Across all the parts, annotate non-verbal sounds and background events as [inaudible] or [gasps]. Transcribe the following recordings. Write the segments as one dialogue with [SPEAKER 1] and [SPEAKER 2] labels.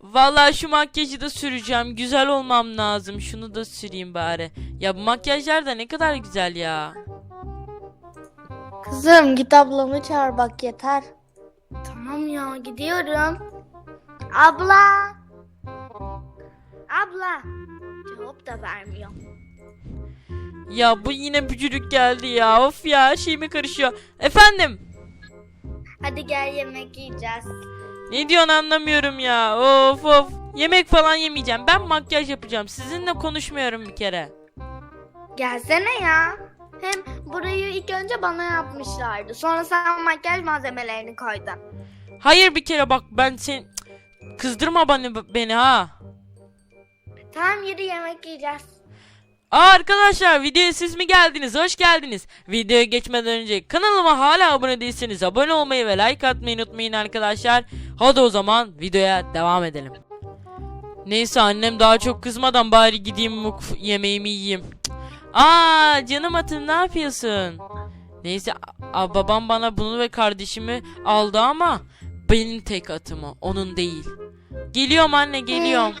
[SPEAKER 1] Vallahi şu makyajı da süreceğim. Güzel olmam lazım. Şunu da süreyim bari. Ya bu makyajlar da ne kadar güzel ya.
[SPEAKER 2] Kızım git ablamı çağır bak yeter.
[SPEAKER 3] Tamam ya gidiyorum. Abla. Abla. Cevap da vermiyor.
[SPEAKER 1] Ya bu yine bücürük geldi ya. Of ya her şeyime karışıyor. Efendim?
[SPEAKER 3] Hadi gel yemek yiyeceğiz.
[SPEAKER 1] Ne diyorsun anlamıyorum ya. Of of. Yemek falan yemeyeceğim. Ben makyaj yapacağım. Sizinle konuşmuyorum bir kere.
[SPEAKER 3] Gelsene ya. Hem burayı ilk önce bana yapmışlardı. Sonra sen makyaj malzemelerini koydun.
[SPEAKER 1] Hayır bir kere bak ben sen kızdırma beni, beni ha.
[SPEAKER 3] Tamam yürü yemek yiyeceğiz.
[SPEAKER 1] Arkadaşlar videoya siz mi geldiniz? Hoş geldiniz. Videoya geçmeden önce kanalıma hala abone değilseniz abone olmayı ve like atmayı unutmayın arkadaşlar. Hadi o zaman videoya devam edelim. Neyse annem daha çok kızmadan bari gideyim yemeğimi yiyeyim. Aa canım atım ne yapıyorsun? Neyse babam bana bunu ve kardeşimi aldı ama benim tek atım o, onun değil. Geliyorum anne geliyorum.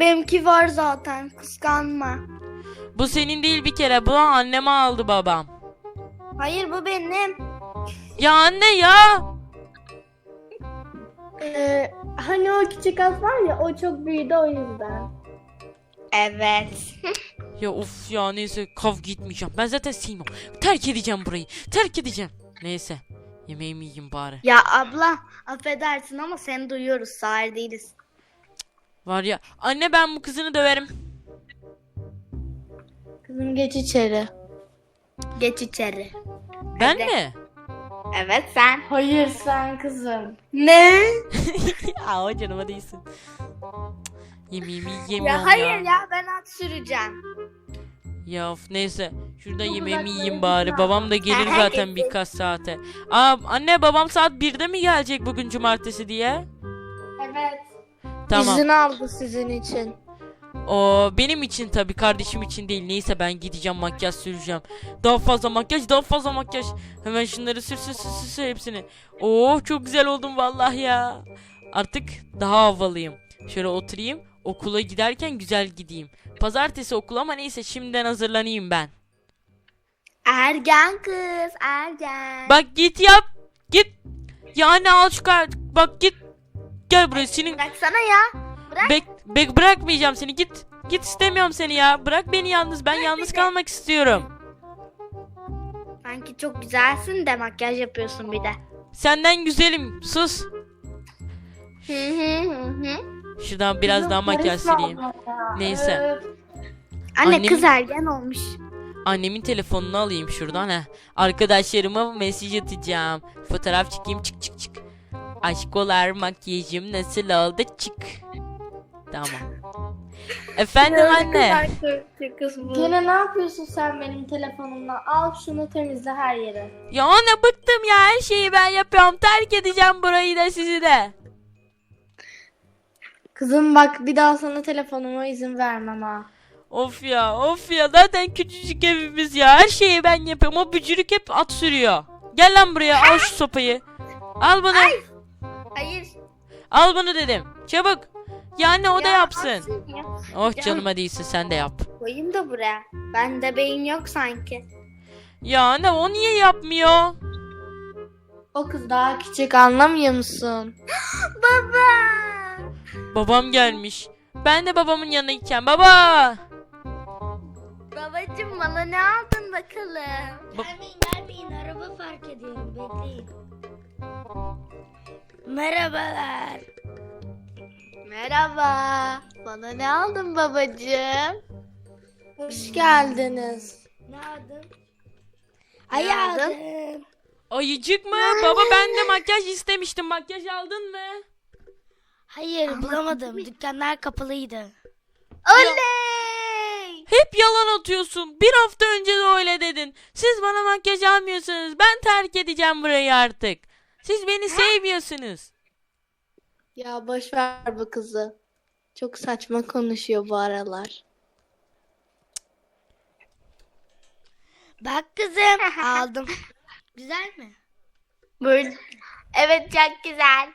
[SPEAKER 3] Benimki var zaten kıskanma.
[SPEAKER 1] Bu senin değil bir kere. Bunu anneme aldı babam.
[SPEAKER 3] Hayır bu benim.
[SPEAKER 1] Ya anne ya.
[SPEAKER 2] Ee, hani o küçük at var ya o çok büyüdü o yüzden.
[SPEAKER 3] Evet. [laughs]
[SPEAKER 1] Ya of ya neyse kav gitmeyeceğim. Ben zaten sevmiyorum. Terk edeceğim burayı. Terk edeceğim. Neyse. Yemeğimi yiyeyim bari.
[SPEAKER 3] Ya abla affedersin ama seni duyuyoruz sağır değiliz.
[SPEAKER 1] Var ya. Anne ben bu kızını döverim.
[SPEAKER 2] Kızım geç içeri.
[SPEAKER 3] Geç içeri.
[SPEAKER 1] Ben
[SPEAKER 3] Hadi.
[SPEAKER 1] mi?
[SPEAKER 3] Evet sen.
[SPEAKER 2] Hayır sen kızım.
[SPEAKER 3] Ne? [laughs]
[SPEAKER 1] Aa canıma değilsin. Yemeğimi yiyemiyorum
[SPEAKER 3] Ya hayır ya ben at süreceğim.
[SPEAKER 1] Ya of neyse. Şurada
[SPEAKER 2] Çok
[SPEAKER 1] yemeğimi yiyeyim bari.
[SPEAKER 2] ama.
[SPEAKER 1] Babam da gelir zaten birkaç saate. Aa anne babam saat 1'de mi gelecek bugün cumartesi diye?
[SPEAKER 2] Evet.
[SPEAKER 1] Tamam.
[SPEAKER 2] İzin aldı sizin için.
[SPEAKER 1] O benim için tabii kardeşim için değil. Neyse ben gideceğim makyaj süreceğim. Daha fazla makyaj, daha fazla makyaj. Hemen şunları sür sür sür sür, sür hepsini. Oh çok güzel oldum vallahi ya. Artık daha havalıyım. Şöyle oturayım. Okula giderken güzel gideyim. Pazartesi okul ama neyse şimdiden hazırlanayım ben.
[SPEAKER 3] Ergen kız ergen.
[SPEAKER 1] Bak git yap. Git. Yani al şu kart. Bak git. Gel buraya senin
[SPEAKER 3] Bıraksana ya. Bırak.
[SPEAKER 1] Bek, bek bırakmayacağım seni. Git. Git istemiyorum seni ya. Bırak beni yalnız. Ben yalnız kalmak istiyorum.
[SPEAKER 3] Sanki çok güzelsin de makyaj yapıyorsun bir de.
[SPEAKER 1] Senden güzelim. Sus.
[SPEAKER 3] Hı hı hı hı.
[SPEAKER 1] Şuradan biraz daha makyaj sileyim. Neyse.
[SPEAKER 3] Anne
[SPEAKER 1] Annem-
[SPEAKER 3] kız ergen olmuş.
[SPEAKER 1] Annemin telefonunu alayım şuradan ha. Arkadaşlarıma mesaj atacağım. Fotoğraf çekeyim çık çık çık. Aşkolar makyajım nasıl oldu çık. Tamam. Efendim anne.
[SPEAKER 2] Gene ne yapıyorsun sen benim telefonumla? Al şunu temizle her yere.
[SPEAKER 1] Ya anne bıktım ya her şeyi ben yapıyorum. Terk edeceğim burayı da sizi de.
[SPEAKER 2] Kızım bak bir daha sana telefonuma izin vermem ha.
[SPEAKER 1] Of ya of ya zaten küçücük evimiz ya her şeyi ben yapıyorum o bücürük hep at sürüyor. Gel lan buraya al şu sopayı. Al bunu
[SPEAKER 3] Hayır.
[SPEAKER 1] al bunu dedim çabuk. Ya anne o da
[SPEAKER 3] Ya,
[SPEAKER 1] yapsın.
[SPEAKER 3] ya.
[SPEAKER 1] Oh
[SPEAKER 3] Ya.
[SPEAKER 1] canıma değilsin sen de yap.
[SPEAKER 3] Koyayım da buraya. Bende beyin yok sanki.
[SPEAKER 1] Ya anne o niye yapmıyor?
[SPEAKER 2] O kız daha küçük anlamıyor musun? [gasps]
[SPEAKER 3] Baba.
[SPEAKER 1] Babam gelmiş. Ben de babamın yanına gideceğim baba.
[SPEAKER 3] Babacım bana ne aldın bakalım?
[SPEAKER 1] Ba-
[SPEAKER 3] Vermeyin vermeyin araba fark ediyorum bekleyin. Merhabalar. Merhaba. Bana ne aldın babacığım?
[SPEAKER 2] Hoş geldiniz.
[SPEAKER 3] Ne aldın?
[SPEAKER 4] Ay
[SPEAKER 3] aldın?
[SPEAKER 4] aldım.
[SPEAKER 1] Ayıcık mı? Baba ben de makyaj istemiştim. Makyaj aldın mı?
[SPEAKER 4] Hayır bulamadım. Dükkanlar kapalıydı.
[SPEAKER 3] Oley!
[SPEAKER 1] Hep yalan atıyorsun. Bir hafta önce de öyle dedin. Siz bana makyaj almıyorsunuz. Ben terk edeceğim burayı artık. Siz beni sevmiyorsunuz.
[SPEAKER 2] Ya boş ver bu kızı. Çok saçma konuşuyor bu aralar.
[SPEAKER 4] Bak kızım [laughs] aldım. Güzel mi?
[SPEAKER 3] Buyur. Evet çok güzel.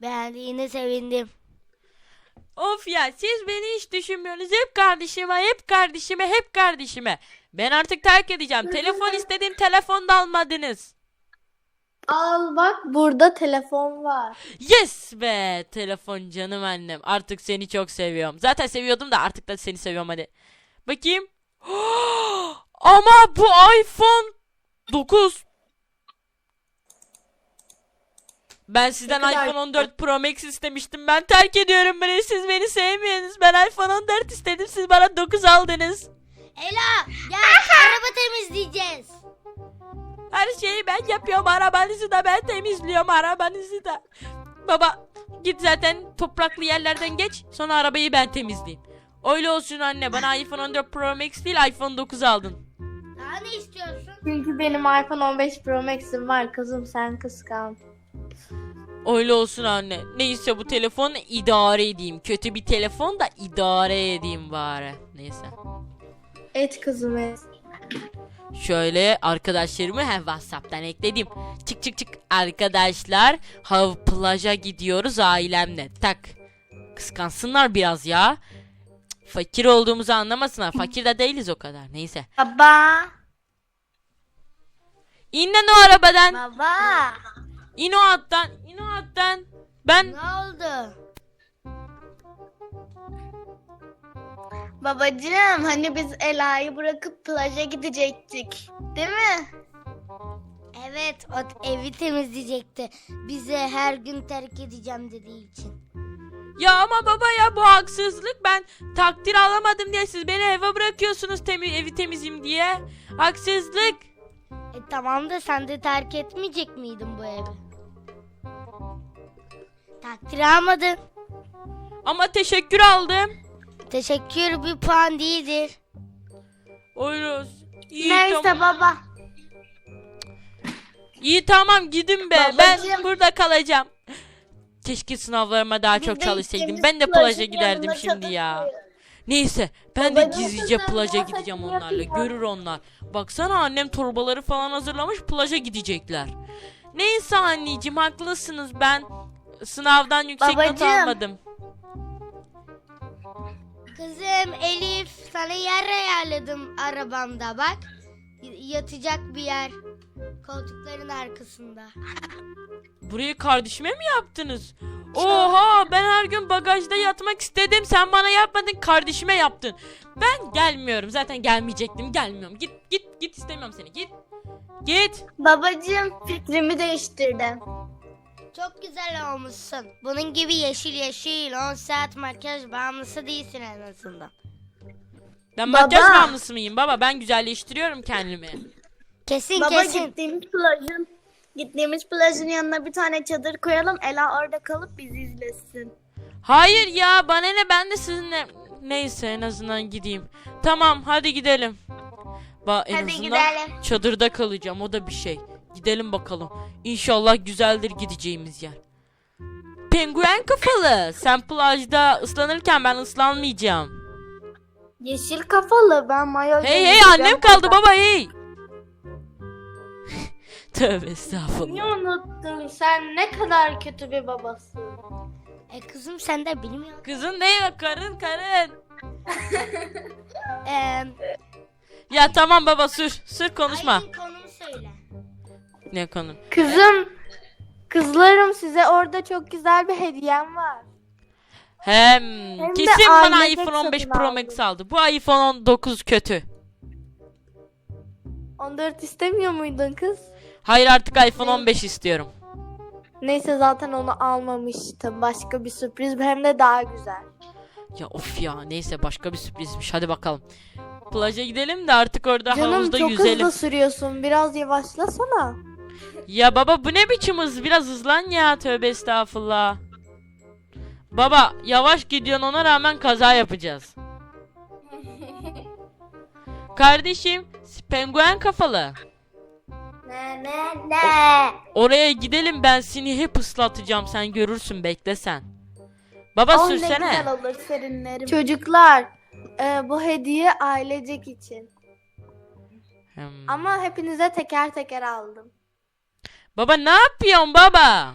[SPEAKER 4] Beğendiğine sevindim.
[SPEAKER 1] Of ya siz beni hiç düşünmüyorsunuz. Hep kardeşime, hep kardeşime, hep kardeşime. Ben artık terk edeceğim. Telefon [laughs] istedim, telefon da almadınız.
[SPEAKER 2] Al bak burada telefon var.
[SPEAKER 1] Yes be telefon canım annem. Artık seni çok seviyorum. Zaten seviyordum da artık da seni seviyorum hadi. Bakayım. [gasps] Ama bu iPhone 9. Ben sizden
[SPEAKER 2] Ne kadar
[SPEAKER 1] iPhone 14 Pro Max istemiştim. Ben terk ediyorum beni. Siz beni sevmiyorsunuz. Ben iPhone 14 istedim. Siz bana 9 aldınız.
[SPEAKER 4] Ela gel araba temizleyeceğiz.
[SPEAKER 1] Her şeyi ben yapıyorum. Arabanızı da ben temizliyorum. Arabanızı da. Baba git zaten topraklı yerlerden geç. Sonra arabayı ben temizleyeyim. Öyle olsun anne. Bana iPhone 14 Pro Max değil iPhone 9 aldın.
[SPEAKER 4] Daha ne istiyorsun?
[SPEAKER 2] Çünkü benim iPhone 15 Pro Max'im var kızım sen kıskan.
[SPEAKER 1] Öyle olsun anne. Neyse bu telefonu idare edeyim. Kötü bir telefon da idare edeyim bari. Neyse.
[SPEAKER 2] Et kızım et.
[SPEAKER 1] Şöyle arkadaşlarımı hem WhatsApp'tan ekledim. Çık çık çık arkadaşlar. Hav plaja gidiyoruz ailemle. Tak. Kıskansınlar biraz ya. Cık, Fakir olduğumuzu anlamasınlar. [laughs] Fakir de değiliz o kadar. Neyse.
[SPEAKER 3] Baba.
[SPEAKER 1] İn lan o arabadan.
[SPEAKER 3] Baba.
[SPEAKER 1] İn o attan. İn o attan. Ben
[SPEAKER 4] Ne oldu?
[SPEAKER 3] Babacığım hani biz Ela'yı bırakıp plaja gidecektik. Değil mi?
[SPEAKER 4] Evet o evi temizleyecekti. Bize her gün terk edeceğim dediği için.
[SPEAKER 1] ya ama baba ya bu haksızlık. Ben takdir alamadım diye siz beni eve bırakıyorsunuz temi evi temizim diye. Haksızlık.
[SPEAKER 4] E tamam da sen de terk etmeyecek miydin bu evi? Takdir almadın.
[SPEAKER 1] Ama teşekkür aldım.
[SPEAKER 4] Teşekkür bir puan değildir.
[SPEAKER 1] Oyunuz. İyi,
[SPEAKER 3] Neyse
[SPEAKER 1] tamam.
[SPEAKER 3] baba.
[SPEAKER 1] İyi tamam gidin be.
[SPEAKER 3] Babacığım.
[SPEAKER 1] Ben burada kalacağım. Keşke sınavlarıma daha çok çalışsaydım. Ben de plaja giderdim şimdi ya. Neyse ben de gizlice plaja gideceğim onlarla. Görür onlar. Baksana annem torbaları falan hazırlamış plaja gidecekler. Neyse anneciğim haklısınız ben sınavdan yüksek not
[SPEAKER 3] Babacığım.
[SPEAKER 1] almadım.
[SPEAKER 4] Kızım Elif sana yer ayarladım arabamda bak. Yatacak bir yer. Koltukların arkasında.
[SPEAKER 1] Burayı kardeşime mi yaptınız? Oha ben her gün bagajda yatmak istedim. Sen bana yapmadın kardeşime yaptın. Ben gelmiyorum. Zaten gelmeyecektim. Gelmiyorum. Git git git istemiyorum seni. Git. Git.
[SPEAKER 3] Babacığım fikrimi değiştirdim.
[SPEAKER 4] Çok güzel olmuşsun. Bunun gibi yeşil yeşil 10 saat makyaj bağımlısı değilsin en azından.
[SPEAKER 1] Ben
[SPEAKER 3] Baba.
[SPEAKER 1] makyaj bağımlısı mıyım baba? Ben güzelleştiriyorum kendimi.
[SPEAKER 4] Kesin
[SPEAKER 3] Baba
[SPEAKER 4] kesin.
[SPEAKER 3] gittiğimiz plajın gittiğimiz plajın yanına bir tane çadır koyalım. Ela orada kalıp bizi izlesin.
[SPEAKER 1] Hayır ya bana ne ben de sizinle. Neyse en azından gideyim. Tamam hadi gidelim. Ba en
[SPEAKER 3] Hadi
[SPEAKER 1] azından
[SPEAKER 3] gidelim.
[SPEAKER 1] çadırda kalacağım o da bir şey. Gidelim bakalım. İnşallah güzeldir gideceğimiz yer. Penguen kafalı. Sen plajda ıslanırken ben ıslanmayacağım.
[SPEAKER 3] Yeşil kafalı ben mayo
[SPEAKER 1] Hey hey annem kaldı baba hey. [laughs] Tövbe estağfurullah.
[SPEAKER 2] Niye unuttun sen ne kadar kötü bir babasın.
[SPEAKER 4] E kızım sen de bilmiyor.
[SPEAKER 1] Kızın değil karın karın. [laughs]
[SPEAKER 4] Ee,
[SPEAKER 1] Ya tamam baba sür. Sür konuşma.
[SPEAKER 4] Söyle.
[SPEAKER 1] Ne konu?
[SPEAKER 2] Kızım, kızlarım size orada çok güzel bir hediyem var.
[SPEAKER 1] Hem,
[SPEAKER 2] de
[SPEAKER 1] kesin bana
[SPEAKER 2] ailecek
[SPEAKER 1] iPhone 15
[SPEAKER 2] satın
[SPEAKER 1] Pro
[SPEAKER 2] aldım.
[SPEAKER 1] Max aldı. Bu iPhone 19 kötü.
[SPEAKER 2] 14 istemiyor muydun kız?
[SPEAKER 1] Hayır artık iPhone 15 istiyorum.
[SPEAKER 2] Neyse zaten onu almamıştım. Başka bir sürpriz hem de daha güzel.
[SPEAKER 1] Ya of ya neyse başka bir sürprizmiş. Hadi bakalım. Plaja gidelim de artık orada
[SPEAKER 2] Canım
[SPEAKER 1] havuzda
[SPEAKER 2] çok
[SPEAKER 1] yüzelim.
[SPEAKER 2] hızlı sürüyorsun. Biraz yavaşlasana.
[SPEAKER 1] Ya baba bu ne biçim hız? Biraz hızlan ya. Tövbe estağfurullah. Baba yavaş gidiyorsun ona rağmen kaza yapacağız. [laughs] Kardeşim penguen kafalı.
[SPEAKER 3] Ne ne ne.
[SPEAKER 1] Oraya gidelim ben seni hep ıslatacağım sen görürsün bekle sen. Baba
[SPEAKER 3] Oh, ne
[SPEAKER 1] sürsene.
[SPEAKER 3] güzel olur serinlerim.
[SPEAKER 2] Çocuklar, e, bu hediye ailecek için.
[SPEAKER 1] Hmm.
[SPEAKER 2] Ama hepinize teker teker aldım.
[SPEAKER 1] Baba ne yapıyorsun baba?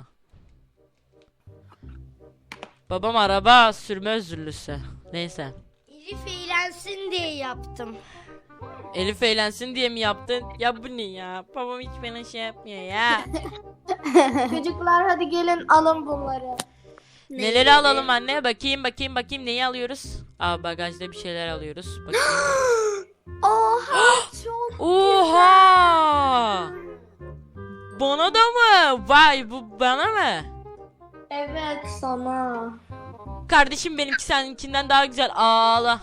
[SPEAKER 1] Babam araba sürme özürlüsü. Neyse.
[SPEAKER 4] Elif eğlensin diye yaptım.
[SPEAKER 1] Elif eğlensin diye mi yaptın? Ya bu ne ya? Babam hiç bana şey yapmıyor ya. [laughs]
[SPEAKER 2] Çocuklar hadi gelin alın bunları.
[SPEAKER 1] Neleri alalım anne? Bakayım bakayım bakayım neyi alıyoruz? Aa bagajda bir şeyler alıyoruz. Bakayım. [gasps] [gasps] [gasps] Bana da mı? Vay bu bana mı?
[SPEAKER 2] Evet sana.
[SPEAKER 1] Kardeşim benimki seninkinden daha güzel. Ağla.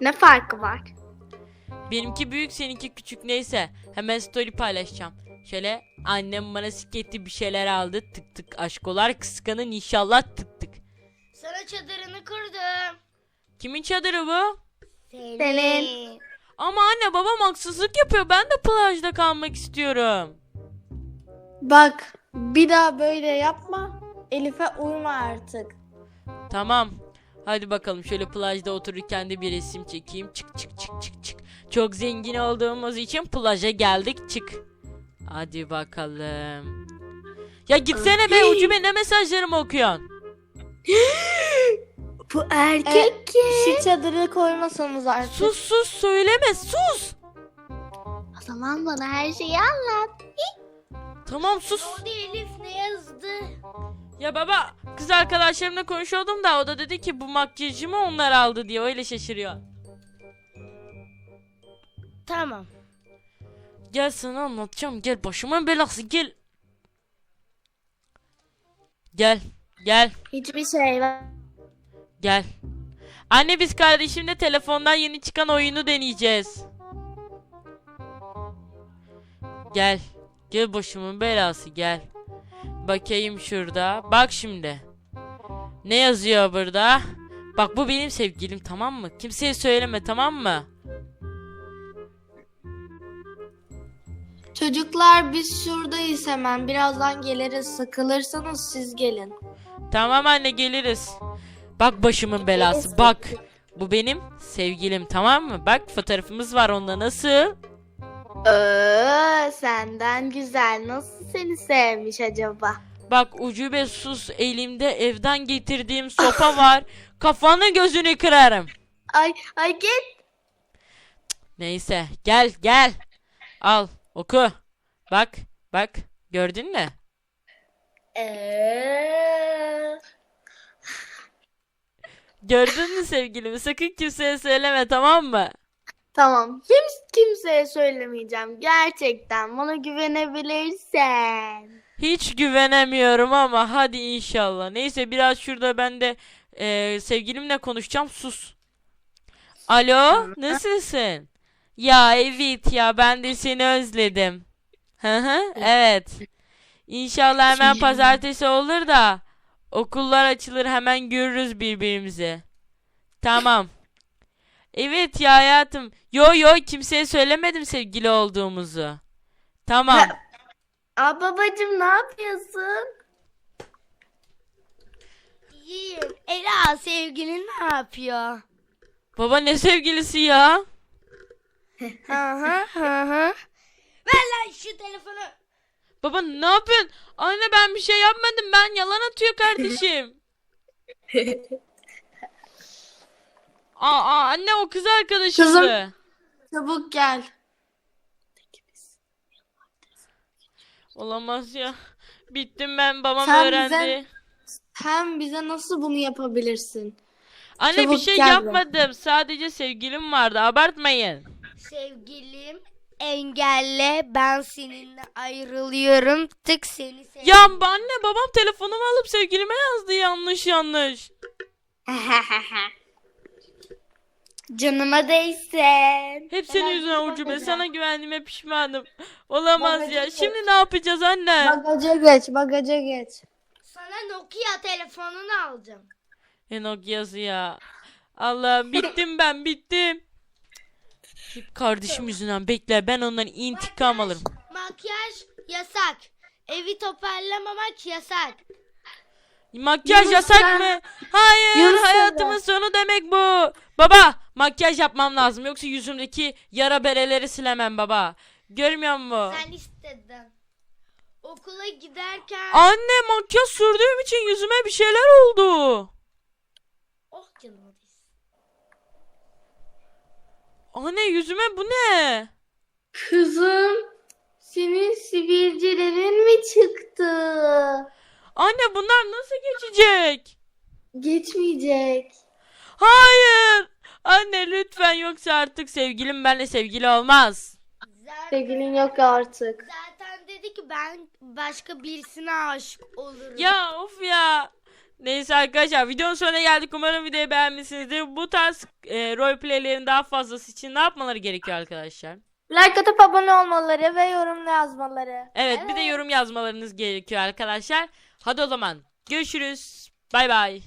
[SPEAKER 3] Ne farkı var?
[SPEAKER 1] Benimki büyük seninki küçük neyse. Hemen story paylaşacağım. Şöyle annem bana siketli bir şeyler aldı. Tık tık aşkolar kıskanın inşallah tık tık.
[SPEAKER 4] Sana çadırını kurdum.
[SPEAKER 1] Kimin çadırı bu?
[SPEAKER 3] Senin.
[SPEAKER 1] Ama anne babam haksızlık yapıyor. Ben de plajda kalmak istiyorum.
[SPEAKER 2] Bak bir daha böyle yapma. Elif'e uyma artık.
[SPEAKER 1] Tamam. Hadi bakalım şöyle plajda otururken de bir resim çekeyim. Çık çık çık çık çık. Çok zengin olduğumuz için plaja geldik. Çık. Hadi bakalım. Ya gitsene be ucube ne mesajlarımı okuyorsun? [gasps]
[SPEAKER 3] Bu erkek kim?
[SPEAKER 2] Şu çadırı koymasanız artık.
[SPEAKER 1] Sus sus söyleme sus.
[SPEAKER 3] O zaman bana her şeyi anlat.
[SPEAKER 1] Tamam sus.
[SPEAKER 4] O da Elif ne yazdı?
[SPEAKER 1] Ya baba kız arkadaşlarımla konuşuyordum da o da dedi ki bu makyajımı onlar aldı diye öyle şaşırıyor.
[SPEAKER 4] Tamam.
[SPEAKER 1] Gel sana anlatacağım gel başımın belası gel. Gel gel
[SPEAKER 3] Hiçbir şey var.
[SPEAKER 1] gel. Anne biz kardeşimle telefondan yeni çıkan oyunu deneyeceğiz. Gel. Gel başımın belası gel. Bakayım şurada. Bak şimdi. Ne yazıyor burada? Bak bu benim sevgilim tamam mı? Kimseye söyleme tamam mı?
[SPEAKER 2] Çocuklar biz şuradayız hemen. Birazdan geliriz. Sıkılırsanız siz gelin.
[SPEAKER 1] Tamam anne geliriz. Bak başımın belası bak. Bu benim sevgilim tamam mı? Bak fotoğrafımız var onunla nasıl?
[SPEAKER 3] Ee, senden güzel. Nasıl seni sevmiş acaba?
[SPEAKER 1] Bak ucube sus elimde evden getirdiğim sopa [laughs] var. Kafanı gözünü kırarım.
[SPEAKER 3] Ay ay git.
[SPEAKER 1] Neyse gel gel. Al oku. Bak bak gördün mü?
[SPEAKER 3] Ee,
[SPEAKER 1] Gördün mü sevgilimi? Sakın kimseye söyleme tamam mı?
[SPEAKER 3] Tamam. Kim, kimseye söylemeyeceğim. Gerçekten bana güvenebilirsen.
[SPEAKER 1] Hiç güvenemiyorum ama hadi inşallah. Neyse biraz şurada ben de e, sevgilimle konuşacağım. Sus. Alo, nasılsın? Ya evet ya ben de seni özledim. Hı hı, evet. İnşallah hemen pazartesi olur da okullar açılır hemen görürüz birbirimizi. Tamam. Evet ya hayatım. Yo yo kimseye söylemedim sevgili olduğumuzu. Tamam.
[SPEAKER 3] Aa babacım ne yapıyorsun?
[SPEAKER 4] İyiyim. Ela sevgilin ne yapıyor?
[SPEAKER 1] Baba ne sevgilisi ya?
[SPEAKER 4] Hı hı hı hı. Ver lan şu telefonu.
[SPEAKER 1] Baba ne yapıyorsun? Anne ben bir şey yapmadım. Ben yalan atıyor kardeşim. [laughs] Aa, aa, anne o kız arkadaşımdı.
[SPEAKER 2] Kızım. Çabuk gel.
[SPEAKER 1] Olamaz ya. Bittim ben babam
[SPEAKER 2] Sen
[SPEAKER 1] öğrendi.
[SPEAKER 2] bize- Hem bize nasıl bunu yapabilirsin?
[SPEAKER 1] Anne bir
[SPEAKER 2] çabuk
[SPEAKER 1] şey
[SPEAKER 2] gel
[SPEAKER 1] yapmadım. Sadece sevgilim vardı. Abartmayın.
[SPEAKER 4] Sevgilim engelle ben seninle ayrılıyorum. Tık seni sev.
[SPEAKER 1] Ya anne babam telefonumu alıp sevgilime yazdı yanlış yanlış. [laughs]
[SPEAKER 3] Canıma değsin.
[SPEAKER 1] Hep senin yüzünden ucube.
[SPEAKER 2] bakacağım.
[SPEAKER 1] Sana güvendiğime pişmanım. Olamaz
[SPEAKER 2] Babacım,
[SPEAKER 1] ya.
[SPEAKER 2] bak.
[SPEAKER 1] Şimdi ne yapacağız anne?
[SPEAKER 2] Bagaja geç, bagaja geç.
[SPEAKER 4] Sana Nokia telefonunu alacağım.
[SPEAKER 1] E Nokia'sı ya. Allah bittim ben bittim. Hep kardeşim yüzünden bekle ben ondan intikam alırım.
[SPEAKER 4] Makyaj yasak. Evi toparlamamak yasak.
[SPEAKER 1] Makyaj
[SPEAKER 2] Yunus
[SPEAKER 1] yasak
[SPEAKER 2] sen-
[SPEAKER 1] mı? Hayır
[SPEAKER 2] Yunus
[SPEAKER 1] hayatımın sonu demek bu. Baba makyaj yapmam lazım yoksa yüzümdeki yara bereleri silemem baba. Görmüyor musun?
[SPEAKER 4] Sen istedin. okula giderken
[SPEAKER 1] Anne makyaj sürdüğüm için yüzüme bir şeyler oldu.
[SPEAKER 4] oh canım.
[SPEAKER 1] Anne yüzüme bu ne?
[SPEAKER 2] Kızım, senin sivilcelerin mi çıktı?
[SPEAKER 1] Anne bunlar nasıl geçecek?
[SPEAKER 2] Geçmeyecek.
[SPEAKER 1] Hayır. Anne lütfen yoksa artık sevgilim benimle sevgili olmaz.
[SPEAKER 4] Zaten,
[SPEAKER 2] Sevgilin yok artık.
[SPEAKER 4] zaten dedi ki ben başka birisine aşık olurum.
[SPEAKER 1] Ya of ya. Neyse arkadaşlar videonun sonuna geldik. Umarım videoyu beğenmişsinizdir. Bu tarz e, roleplaylerin daha fazlası için ne yapmaları gerekiyor arkadaşlar?
[SPEAKER 2] Like atıp abone olmaları ve yorum yazmaları.
[SPEAKER 1] Evet, bir de yorum yazmalarınız gerekiyor arkadaşlar. Hadi o zaman görüşürüz. Bay bay.